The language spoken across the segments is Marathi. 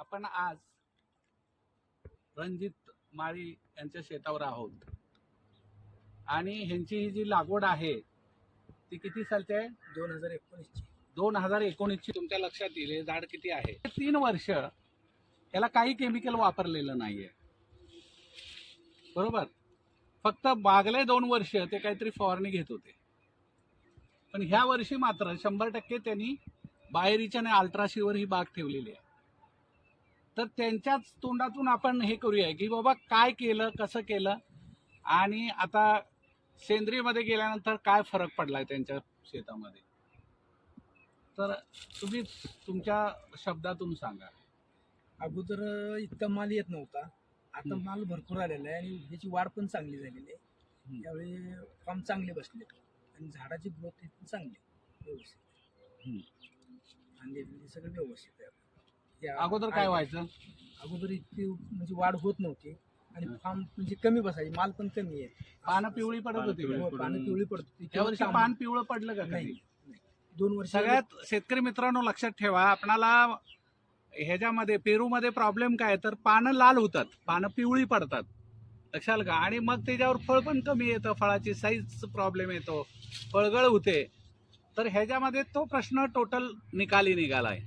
आपण आज रणजित माळी यांच्या शेतावर आहोत. आणि ह्यांची ही जी लागवड आहे ती किती सालची आहे? दोन हजार एकोणीसची. दोन हजार एकोणीसची. तुमच्या लक्षात येईल हे झाड किती आहे? तीन वर्ष याला काही केमिकल वापरलेलं नाहीये. बरोबर? फक्त मागले दोन वर्ष ते काहीतरी फवारणी घेत होते. पण ह्या वर्षी मात्र शंभर टक्के त्यांनी बाहेरीच्या आणि अल्ट्राशीवर ही बाग ठेवलेली आहे. तर त्यांच्याच तोंडातून आपण हे करूया की बाबा काय केलं कसं केलं आणि आता सेंद्रियमध्ये गेल्यानंतर काय फरक पडलाय त्यांच्या शेतामध्ये? तर तुम्ही तुमच्या शब्दातून सांगा. अगोदर इतका माल येत नव्हता. आता. माल भरपूर आलेला आहे आणि ह्याची वाढ पण चांगली झालेली आहे. त्यावेळी फॉर्म चांगले बसले आणि झाडाची ग्रोथ पण चांगली व्यवस्थित आणि सगळं व्यवस्थित आहे. अगोदर काय व्हायचं? अगोदर इतकी म्हणजे वाढ होत नव्हती आणि. फॉर्म म्हणजे कमी बसायची माल पण कमी आहे. पानं पिवळी पडत होती का? हो, पानं पिवळी पडत होती. या वर्षी पान पिवळं पडलं का नाही कधी. दोन वर्ष सगळ्यात शेतकरी मित्रांनो लक्षात ठेवा आपणाला ह्याच्यामध्ये पेरूमध्ये प्रॉब्लेम काय? तर पानं लाल होतात. पानं पिवळी पडतात. लक्षाल का आणि मग त्याच्यावर फळ पण कमी येतं. फळाची साईज प्रॉब्लेम येतो. फळगळ होते. तर ह्याच्यामध्ये तो प्रश्न टोटल निकाली निघालाय.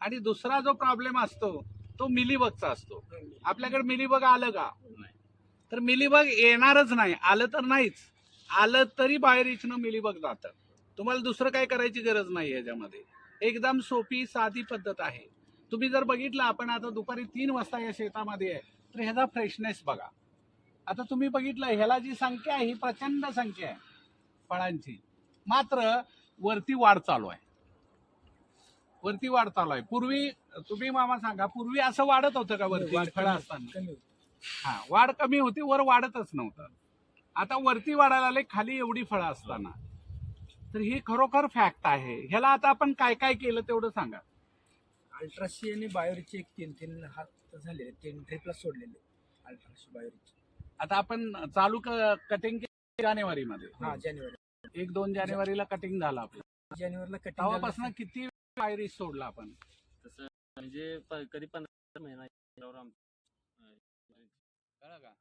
आणि दुसरा जो प्रॉब्लेम असतो तो मिलीबगचा असतो. आपल्याकडे मिलीबग आलं का? तर मिलीबग येणारच नाही आलं तर नाहीच. आलं तरी बाहेर इथनं मिलीबग जातं. तुम्हाला दुसरं काय करायची गरज नाही ह्याच्यामध्ये. एकदम सोपी साधी पद्धत आहे. तुम्ही जर बघितलं आपण आता दुपारी तीन वाजता या शेतामध्ये आहे तर ह्याचा फ्रेशनेस बघा. आता तुम्ही बघितलं ह्याला जी संख्या आहे ही प्रचंड संख्या आहे फळांची. मात्र वरती वाढ चालू आहे. वरती वाढ चालू आहे पूर्वी तुम्ही मामा सांगा पूर्वी असं वाढत होतं का वरती? फळं असताना. हा वाढ कमी होती वर वाढतच नव्हतं. आता वरती वाढायला आले खाली एवढी फळं असताना. तर ही खरोखर फॅक्ट आहे. ह्याला आता आपण काय काय केलं तेवढं सांगा. अल्ट्राशी आणि बायोरिचे एक तीन तीन हात झालेले तीन ट्रिपला सोडलेले अल्ट्राशी बायोरिचे. आता आपण चालू कटिंग जानेवारीमध्ये. हा जानेवारी. एक दोन जानेवारीला कटिंग झालं आपलं. जानेवारीला कटिंग तेव्हापासून किती वायरीज सोडला आपण. तसं म्हणजे प- कधी पंधरा महिना याच्यावर आम- कळलं का?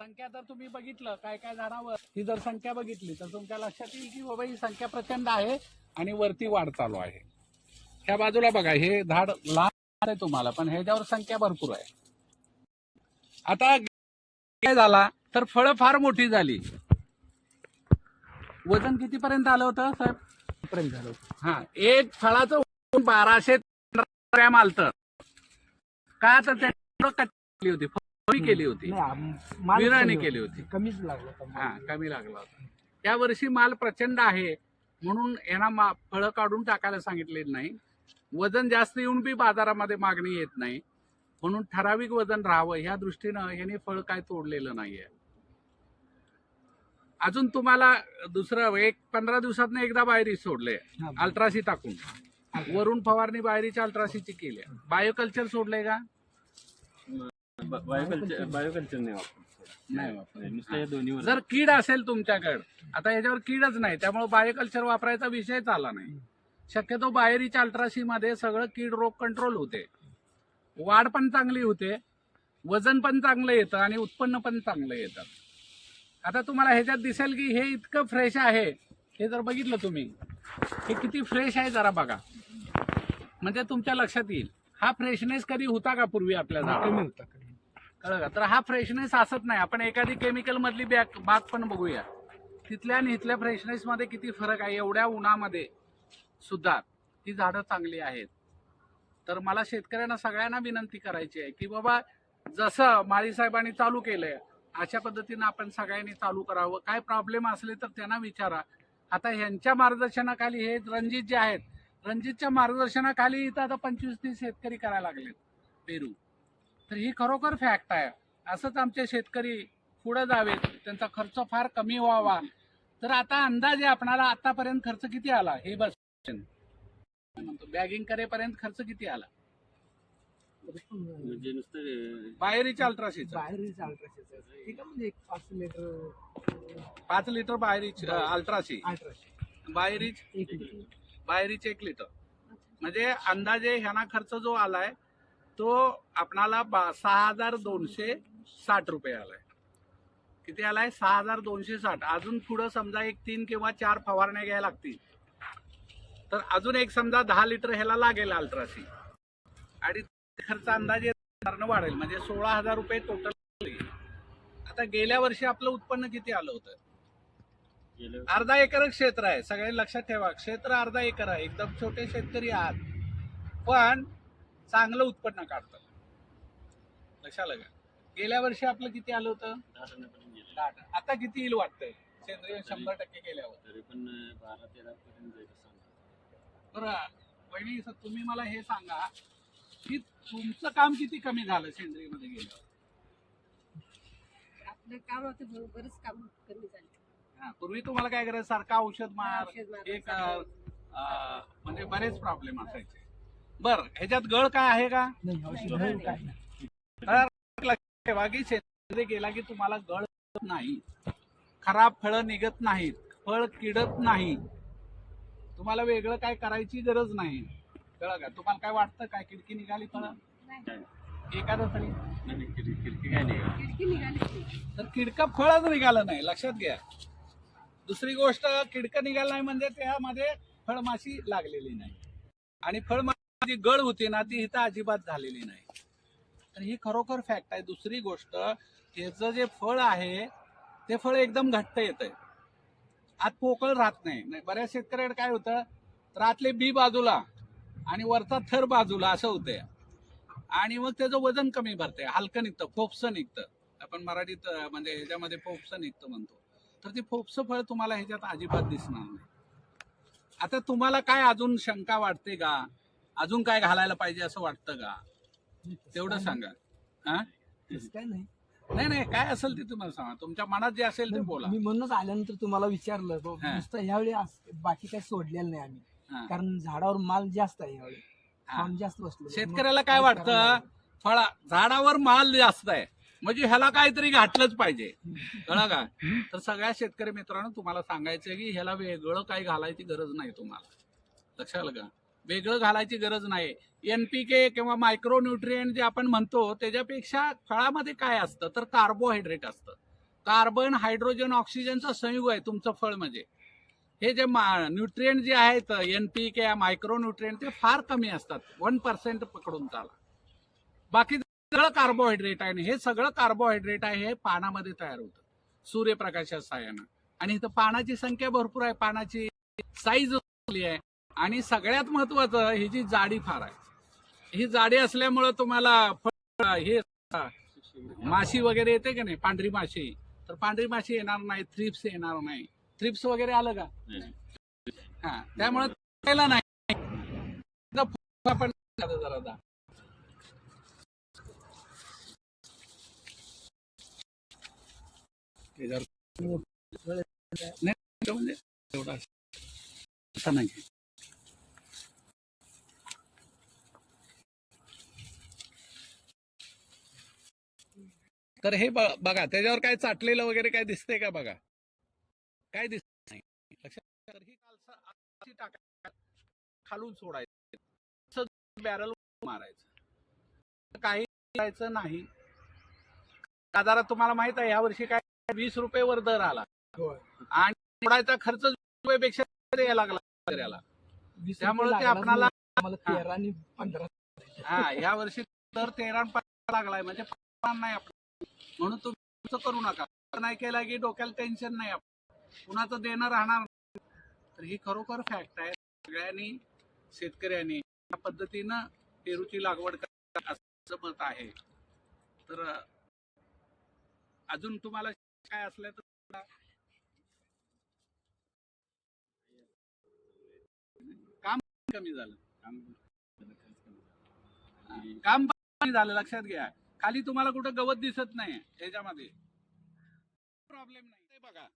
संख्या तर तुम्ही बघितलं काय काय झाडावर. ही जर संख्या बघितली तर तुमच्या लक्षात येईल की बाबा ही संख्या प्रचंड आहे आणि वरती वाढ चालू आहे. ह्या बाजूला बघा हे झाड लहान आहे तुम्हाला पण ह्याच्यावर संख्या भरपूर आहे. आता काय झाला तर फळं फार मोठी झाली. वजन कितीपर्यंत आलं होतं साहेब? पर्यंत झालं हा एक फळाचं बाराशे ग्रॅम आलतं. का तर त्याच्यावर कच्ची होती फळी केली होती. विराणी कमी केली होता. कमीच लागला होता हा. कमी लागला होता. त्या वर्षी माल प्रचंड आहे म्हणून यांना फळं काढून टाकायला सांगितले नाही. वजन जास्त येऊन बी बाजारामध्ये मागणी येत नाही. म्हणून ठराविक वजन राहावं ह्या दृष्टीनं यांनी फळ काय तोडलेलं नाहीये. अजून तुम्हाला दुसरं एक पंधरा दिवसात एकदा बाहेरी सोडले अल्ट्रासी टाकून. वरून फवारणी बाहेरीच्या अल्ट्रासीची केली. बायोकल्चर सोडलंय का? बायोकल्चर बायोकल्चर नाही वापरत. नाही वापरत. नुसतं या दोन्हीवर जर कीड असेल तुमच्याकडे आता याच्यावर कीडच नाही त्यामुळे बायोकल्चर वापरायचा विषयच आला नाही. शक्यतो बाहेरीच्या अल्ट्रासी मध्ये सगळं कीड रोग कंट्रोल होते. वाढ पण चांगली होते वजन पण चांगलं येतं आणि उत्पन्न पण चांगलं येतं. आता तुम्हाला ह्याच्यात दिसेल की हे इतकं फ्रेश आहे. हे जर बघितलं तुम्ही हे किती फ्रेश आहे जरा बघा. म्हणजे तुमच्या लक्षात येईल. हा फ्रेशनेस कधी होता का पूर्वी आपल्या कमी होता. कळलं का? तर हा फ्रेशनेस असत नाही. आपण एखादी केमिकल मधली बॅग बाग पण बघूया. तिथल्या आणि इथल्या फ्रेशनेस मध्ये किती फरक आहे? एवढ्या उन्हामध्ये सुद्धा ती झाडं चांगली आहेत. तर मला शेतकऱ्यांना सगळ्यांना विनंती करायची आहे की बाबा जसं माळी साहेबांनी चालू केलंय अशा पद्धतीनं आपण सगळ्यांनी चालू करावं. काय प्रॉब्लेम असले तर त्यांना विचारा. आता ह्यांच्या मार्गदर्शनाखाली हे रणजित जे आहेत रणजितच्या मार्गदर्शनाखाली इथं आता पंचवीस तीस शेतकरी करायला लागलेत पेरू. तर ही खरोखर फॅक्ट आहे. असंच आमचे शेतकरी पुढे जावेत त्यांचा खर्च फार कमी व्हावा. तर आता अंदाजे आपणाला आतापर्यंत खर्च किती आला? हे बस. बॅगिंग करेपर्यंत खर्च किती आला? म्हणजे नुसतं बाहेरीच्या अल्ट्राशीचा. बाहेर अल्ट्राशीचं. ठीक आहे म्हणजे एक पाच लिटर पाच लिटर बाहेरीची अल्ट्राशी. अल्ट्राशी. बाहेरीच? एक लिटर. बाहेरीच एक लिटर. म्हणजे अंदाजे ह्यांना खर्च जो आलाय तो आपणाला बा- सहा हजार दोनशे साठ रुपये आलाय. किती आलाय? सहा हजार दोनशे साठ. अजून पुढं समजा एक तीन किंवा चार फवारण्या घ्यायला लागतील. तर अजून एक समजा दहा लिटर ह्याला लागेल अल्ट्रासी आणि खर्च अंदाजे वाढेल. म्हणजे सोळा हजार रुपये टोटल आता गेल्या वर्षी आपलं उत्पन्न किती आलं होतं? अर्धा एकर क्षेत्र आहे. सगळे लक्षात ठेवा. क्षेत्र अर्धा एकर आहे. एकदम छोटे शेतकरी आहात. पण चांगलं उत्पन्न काढतात. लक्षात आलं का? गेल्या वर्षी आपलं किती आलं होतं. आता किती येईल वाटतंय? सेंद्रिय शंभर टक्के पण बारा सर तुम्ही मला हे सांगा. की तुमचं काम किती कमी झालं सेंद्रियमध्ये गेल्यावर? आपलं काम होतं ब- बरंच काम कमी झालं. हा, पूर्वी तुम्हाला काय करायचं? सारखं औषध मार औषध मार, एक. अं, म्हणजे बरेच प्रॉब्लेम असायचे. बर ह्याच्यात गळ काय आहे का? नाही नाही, औषध नाही. काय नाही. लक्षात ठेवा की शेतकरी गेला की तुम्हाला गळ नाही. खराब फळं निघत नाहीत फळ किडत नाही. तुम्हाला वेगळं काय करायची गरज नाही. कळलं का? तुम्हाला काय वाटतं? काय किडकी निघाली फळं नाही. एखादं तरी. खिडकी खिडकी काय खिडकी निघाली. तर किडकं फळच निघालं नाही. लक्षात घ्या. दुसरी गोष्ट किडकं निघालं नाही म्हणजे त्यामध्ये फळमाशी लागलेली नाही. आणि फळमाशी जी गळ होती ना ती इथं अजिबात झालेली नाही. तर ही खरोखर फॅक्ट आहे. दुसरी गोष्ट त्याचं जे फळ आहे ते फळ एकदम घट्ट येतंय. आत पोकळ राहत नाही नाही, बऱ्याच शेतकऱ्याकडे काय होतं? तर आतले बी बाजूला आणि वरचा थर बाजूला असं होतंय. आणि मग त्याचं वजन कमी भरतंय. हलकं निघतं फोपसं निघतं. आपण मराठीत म्हणजे ह्याच्यामध्ये फोपसं निघतं म्हणतो. तर ते फोपसं फळ तुम्हाला ह्याच्यात अजिबात दिसणार नाही. आता तुम्हाला काय अजून शंका वाटते का? अजून काय घालायला पाहिजे असं वाटतं का? तेवढं सांगा. हा? नाही. नाही नाही काय असेल ते तुम्हाला सांगा. तुमच्या मनात जे असेल ते बोला. मी म्हणूनच आल्यानंतर तुम्हाला विचारलं. नुसतं ह्यावेळी बाकी काही सोडलेलं नाही आम्ही. हा. कारण झाडावर माल जास्त आहे हा. जास्त बसलो शेतकऱ्याला काय वाटतं? फळा झाडावर माल जास्त आहे. म्हणजे ह्याला काहीतरी घातलंच पाहिजे. कळा का? तर सगळ्या शेतकरी मित्रांनो तुम्हाला सांगायचं की ह्याला वेगळं काही घालायची गरज नाही तुम्हाला. लक्षात आलं का? वेगळं घालायची गरज नाही. एनपीके किंवा मायक्रो न्यूट्रिएंट जे आपण म्हणतो त्याच्यापेक्षा फळामध्ये काय असतं? तर कार्बोहायड्रेट असतं. कार्बन हायड्रोजन ऑक्सिजनचा संयुग आहे तुमचं फळ म्हणजे. हे जे न्यूट्रिएंट जे आहेत एनपीके मायक्रो न्यूट्रिएंट ते फार कमी असतात. वन पर्सेंट पकडून चाला बाकी सगळं कार्बोहायड्रेट आहे आणि हे सगळं कार्बोहायड्रेट आहे हे पानामध्ये तयार होतं. सूर्यप्रकाशाच्या साह्यानं आणि इथं पानाची संख्या भरपूर आहे. पानाची साईज आहे. आणि सगळ्यात महत्वाचं ही जी जाडी फार आहे. ही जाडी असल्यामुळं तुम्हाला फळ हे माशी वगैरे येते का नाही? पांढरी माशी. तर पांढरी माशी येणार नाही थ्रिप्स येणार नाही. थ्रिप्स वगैरे आलं का. हा त्यामुळे त्याला नाही. आपण जरा एवढा असं नाही तर हे बघा त्याच्यावर काय चाटलेलं वगैरे काय दिसतंय का बघा? काय दिसत नाही. लक्षात तर ही कालसा अशी टाकायची, खालून सोडायचं. बॅरल मारायचं. काही करायचं नाही. बाजारात तुम्हाला माहीत आहे यावर्षी काय वीस रुपये वर दर आला. आणि सोडायचा खर्च यायला लागला त्यामुळे ते आपणाला- हा या वर्षी दर तेरा पंधरा लागलाय. म्हणजे नाही म्हणून तुम्ही करू नका. नाही केला की डोक्याला टेन्शन नाही आपलं. कुणाचं देणं राहणार तर ही खरोखर फॅक्ट आहे. सगळ्यांनी शेतकऱ्यांनी या पद्धतीनं पेरूची लागवड करा असं मत आहे. तर अजून तुम्हाला काय असलं तर काम कमी झालं. काम कमी काम कमी झालं. लक्षात घ्या. खाली तुम्हाला कुठं गवत दिसत नाही ह्याच्यामध्ये. प्रॉब्लेम नाही. बघा.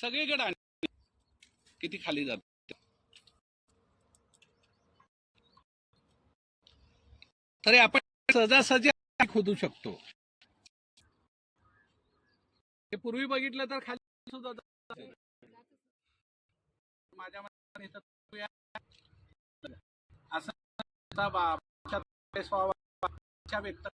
सगळीकडे आणि किती खाली जात. तरी आपण सहजासहजी खोदू शकतो. हे पूर्वी बघितलं तर खाली सुद्धा माझ्या असं व्यक्त